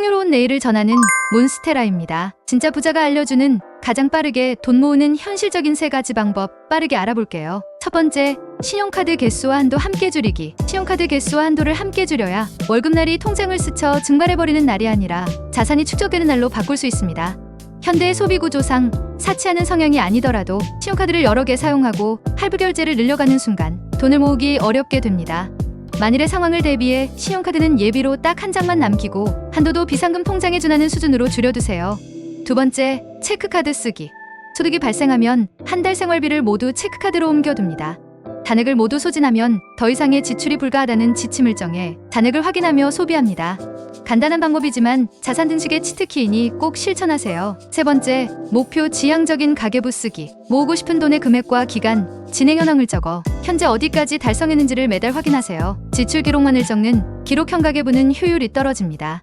풍요로운 내일을 전하는 몬스테라입니다. 진짜 부자가 알려주는 가장 빠르게 돈 모으는 현실적인 세 가지 방법 빠르게 알아볼게요. 첫 번째, 신용카드 개수와 한도 함께 줄이기. 신용카드 개수와 한도를 함께 줄여야 월급날이 통장을 스쳐 증발해버리는 날이 아니라 자산이 축적되는 날로 바꿀 수 있습니다. 현대의 소비 구조상 사치하는 성향이 아니더라도 신용카드를 여러 개 사용하고 할부 결제를 늘려가는 순간 돈을 모으기 어렵게 됩니다. 만일의 상황을 대비해 신용카드는 예비로 딱 한 장만 남기고 한도도 비상금 통장에 준하는 수준으로 줄여두세요. 두 번째, 체크카드 쓰기. 소득이 발생하면 한 달 생활비를 모두 체크카드로 옮겨둡니다. 잔액을 모두 소진하면 더 이상의 지출이 불가하다는 지침을 정해 잔액을 확인하며 소비합니다. 간단한 방법이지만 자산 등식의 치트키이니 꼭 실천하세요. 세 번째, 목표 지향적인 가계부 쓰기. 모으고 싶은 돈의 금액과 기간, 진행 현황을 적어 현재 어디까지 달성했는지를 매달 확인하세요. 지출 기록만을 적는 기록형 가계부는 효율이 떨어집니다.